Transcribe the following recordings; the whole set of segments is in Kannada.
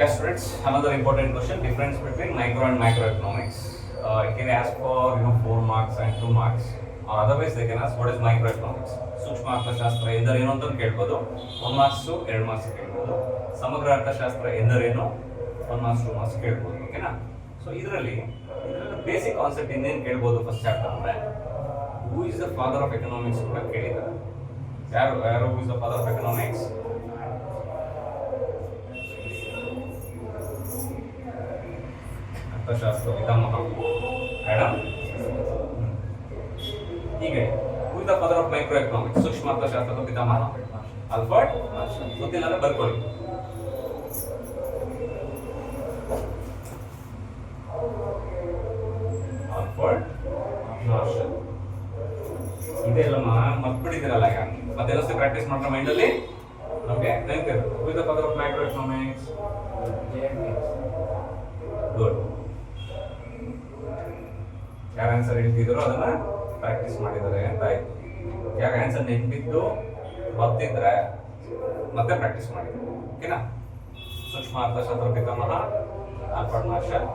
Yes, students, another important question, difference between micro and macroeconomics. Uh, it can ask for, you know, four marks and two marks. Or otherwise they can ask what is microeconomics. ಸೂಕ್ಷ್ಮ ಅರ್ಥಶಾಸ್ತ್ರ ಎಂದರೇನು ಅಂತ ಕೇಳ್ಬೋದು ಒನ್ ಮಾರ್ಕ್ಸು ಎರಡು ಮಾರ್ಕ್ಸ್ ಕೇಳ್ಬೋದು ಸಮಗ್ರ ಅರ್ಥಶಾಸ್ತ್ರ ಎಂದರೇನು ಒನ್ ಮಾರ್ಕ್ಸ್ ಟು ಮಾರ್ಕ್ಸ್ ಕೇಳ್ಬೋದು ಓಕೆನಾ ಸೊ ಇದರಲ್ಲಿ ಇದರಲ್ಲಿ ಬೇಸಿಕ್ ಕಾನ್ಸೆಪ್ಟ್ ಇನ್ನೇನು ಕೇಳ್ಬೋದು ಫಸ್ಟ್ ಚಾಪ್ಟರ್ ಅಂದರೆ who is the father of economics ಕೂಡ ಕೇಳಿದ್ದಾರೆ ಯಾರು ಯಾರು who is the father of economics ಅರ್ಥಶಾಸ್ತ್ರ ಪಿತಾಮಹ ಮೇಡಮ್ ಹೀಗೆ who the father of micro economics ಸೂಕ್ಷ್ಮ ಅರ್ಥಶಾಸ್ತ್ರದ ಪಿತಾಮಹ ಆಲ್ಫರ್ಡ್ ಗೊತ್ತಿಲ್ಲ ಅಂದ್ರೆ ಬರ್ಕೊಳ್ಳಿ. ಆಲ್ಫರ್ಡ್ ಮಾರ್ಷಲ್ ಇದೆಲ್ಲಮ್ಮ ಮರ್ತ್ಬಿಟ್ಟಿದ್ದೀರಲ್ಲ ಈಗ. ಮತ್ತೆಲ್ಲ ಪ್ರಾಕ್ಟೀಸ್ ಮಾಡ್ತಾ ಮೈಂಡಲ್ಲಿ ನಮಗೆ ನೆನಪಿರುತ್ತೆ who the father of micro economics good answer ಹೇಳ್ತಿದ್ರು, ಅದನ್ನ ಪ್ರಾಕ್ಟೀಸ್ ಮಾಡಿದ್ದಾರೆ ಅಂತ ಆಯ್ತು. ಯಾಕೆ ಆನ್ಸರ್ ನೆನಪಿದ್ದು ಗೊತ್ತಿದ್ರೆ ಮತ್ತೆ ಪ್ರಾಕ್ಟೀಸ್ ಮಾಡಿದ್ರು ಓಕೆನಾ? ಸೂಕ್ಷ್ಮ ಅರ್ಥಶಾಸ್ತ್ರ ಪಿತಾಮಹ ಆಲ್ಫರ್ಡ್ ಮಾರ್ಷಲ್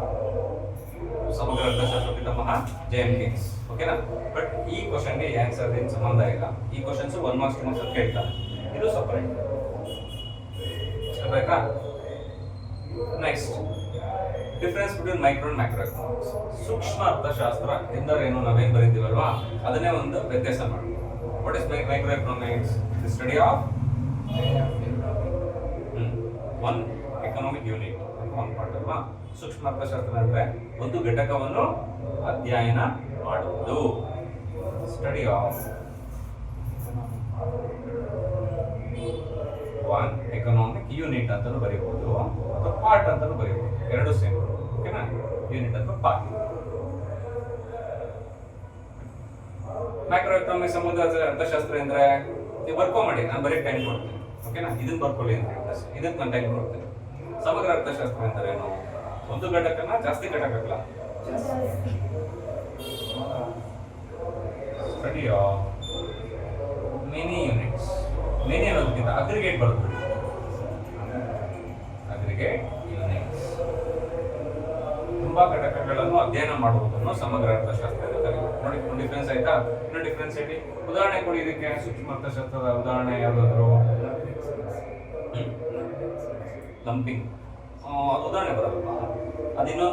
ಸಮಗ್ರ ಅರ್ಥಶಾಸ್ತ್ರ ಪಿತಾಮಹ ಜೆ ಎಂ ಕಿಂಗ್ಸ್. ಓಕೆನಾ? ಬಟ್ ಈ ಕ್ವಶನ್ಗೆ ಆನ್ಸರ್ ಏನು ಸಂಬಂಧ ಇಲ್ಲ. ಈ questions one marks two marks ಕೇಳ್ತಾರೆ. ಇದು ಸಪರೇಟ್ ಬೇಕಾ next difference between micro and macro economics ಸೂಕ್ಷ್ಮ ಅರ್ಥಶಾಸ್ತ್ರ ಎಂದರೇನು ನಾವೇನು ಬರೀತೀವಲ್ವಾ ಅದನ್ನೇ ಒಂದು ವ್ಯತ್ಯಾಸ ಮಾಡಿ. What is micro economics the study of one economic unit ಅಲ್ವಾ? ಸೂಕ್ಷ್ಮ ಅರ್ಥಶಾಸ್ತ್ರ ಅಂದ್ರೆ ಒಂದು ಘಟಕವನ್ನು ಅಧ್ಯಯನ ಮಾಡುವುದು. Study of one economic unit ಅಂತಲೂ ಬರೀಬಹುದು. ಪಾರ್ಟ್ ಅಂತಲೂ ಬರೀಬಹುದು ಎರಡು ಸೇಮ್ ಓಕೆನಾ ಯೂನಿಟ್ ಅಥವಾ ಪಾರ್ಟ್ ಮೈಕ್ರೋ ಎಕನಾಮಿಕ್ಸ್ ಸಂಬಂಧ ಅರ್ಥಶಾಸ್ತ್ರ ಅಂದ್ರೆ ನೀವು ಬರ್ಕೊ ಮಾಡಿ, ನಾನು ಬರೀ ಟೈಮ್ ಕೊಡ್ತೀನಿ. ಓಕೆನಾ ಇದನ್ನ ಬರ್ಕೊಳ್ಳಿ ಅಂತ. ಇದಕ್ಕೆ ನಾನು ಟೈಮ್ ಕೊಡ್ತೇನೆ. ಸಮಗ್ರ ಅರ್ಥಶಾಸ್ತ್ರ ಅಂದ್ರೆ ಏನು? ಒಂದು ಘಟಕನ ಜಾಸ್ತಿ ಘಟಕಗಳ. Study of many units many ಅನ್ನೋದಕ್ಕಿಂತ ಅಗ್ರಿಗೇಟ್ ಬರುತ್ತೆ. ಅಗ್ರಿಗೇಟ್ ತುಂಬಾ ಘಟಕಗಳನ್ನು ಅಧ್ಯಯನ ಮಾಡುವುದನ್ನು ಸಮಗ್ರ ಅರ್ಥಶಾಸ್ತ್ರ ಎಂದು ನೋಡಿ ಡಿಫ್ರೆನ್ಸ್ ಆಯ್ತಾ? ಇನ್ನೊಂದು ಡಿಫ್ರೆನ್ಸ್ ಹೇಳಿ. ಉದಾಹರಣೆ ಕೊಡಿ, ಇದಕ್ಕೆ ಸೂಕ್ಷ್ಮ ಅರ್ಥಶಾಸ್ತ್ರದ ಉದಾಹರಣೆ ಯಾವುದಾದ್ರು? ಲಂಪಿಂಗ್ ಅದು ಉದಾಹರಣೆ ಬರಲ್ಲ. ಅದು ಇನ್ನೊಂದು